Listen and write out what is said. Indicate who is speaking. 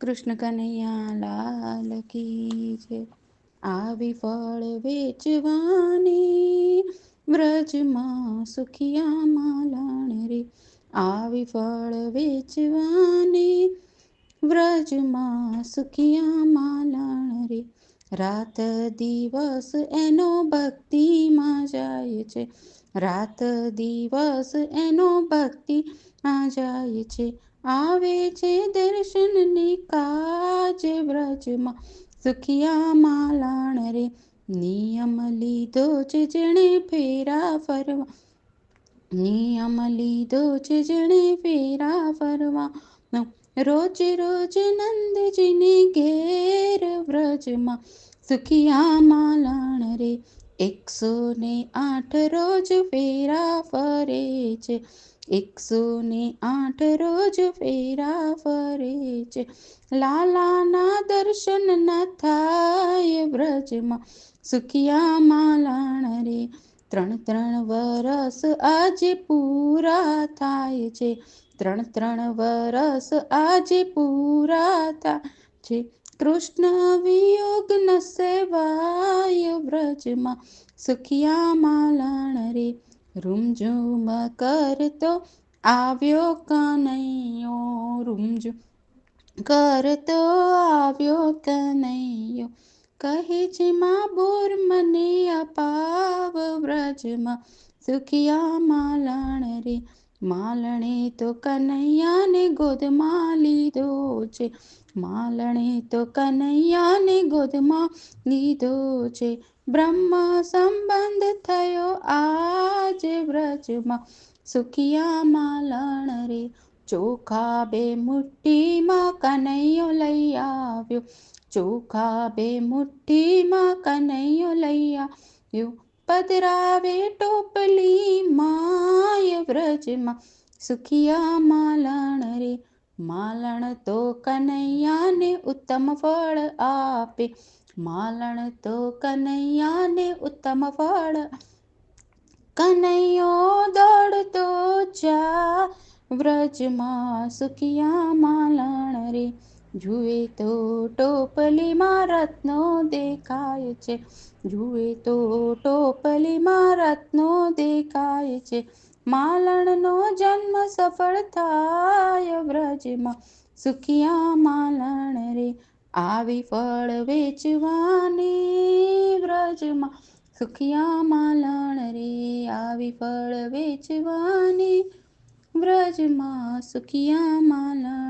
Speaker 1: કૃષ્ણ કનૈયા લાલ કી છે આવી ફળ વેચવાની વ્રજમાં સુખિયા માલાણ રે આવી ફળ વેચવાની વ્રજમાં સુખિયા માલાણ રે રાત દિવસ એનો ભક્તિમાં જાય છે રાત દિવસ એનો ભક્તિમાં જાય છે આવે છે દર્શનની કાજે વ્રજમાં. સુખિયા માલાણ રે, નિયમ લીધો છે જેણે ફેરા ફરવા. નિયમ લીધો છે જેણે ફેરા ફરવા. રોજ રોજ નંદજીને ઘેર વ્રજમાં. સુખિયા માલાણ રે એકસો ને આઠ રોજ ફેરા ફરે છે. એકસો ને આઠ રોજ ફેરા ફરે છે. લાલાના દર્શન ન થાય વ્રજમાં. સુખિયા માલાણ રે. ત્રણ ત્રણ વરસ આજે પૂરા થાય છે. ત્રણ ત્રણ વરસ આજે પૂરા થાય છે. કૃષ્ણ વિયોગ ન સેવાય વ્રજમાં. સુખિયા માલણ રે રૂમઝૂમ કરતો આવ્યો કનૈયો. રૂમઝૂમ કરતો આવ્યો કનૈયો. કહે છે, માં બોર મને અપાવ વ્રજમાં. સુખિયા માલણ રે માલણે તો કનૈયાને ગોદમાં લીધો છે. માલણે તો કનૈયાને ગોદમાં લીધો છે. બ્રહ્મ સંબંધ થયો આજ વ્રજમાં. સુખિયા માલણ રે, ચોખા બે મુઠ્ઠીમાં કનૈયો લઈ આવ્યો. ચોખા બે મુઠ્ઠીમાં કનૈયો લઈ આવ્યો. પધરાવે ટોપલી માય વ્રજમાં સુખિયા માલણ રે માલણ તો કનૈયાને ઉત્તમ ફળ આપે માલણ તો કનૈયાને ઉત્તમ ફળ કનૈયો દોડતો જા વ્રજમાં સુખિયા માલણ જુએ તો ટોપલીમાં રત્નો દેખાય છે. જુએ તો ટોપલીમાં રત્નો દેખાય છે. માલણનો જન્મ સફળ થાય વ્રજમાં. સુખિયા માલણ રે આવી ફળ વેચવાની વ્રજમાં. સુખિયા માલણ રે આવી ફળ વેચવાની વ્રજમાં. સુખિયા માલણ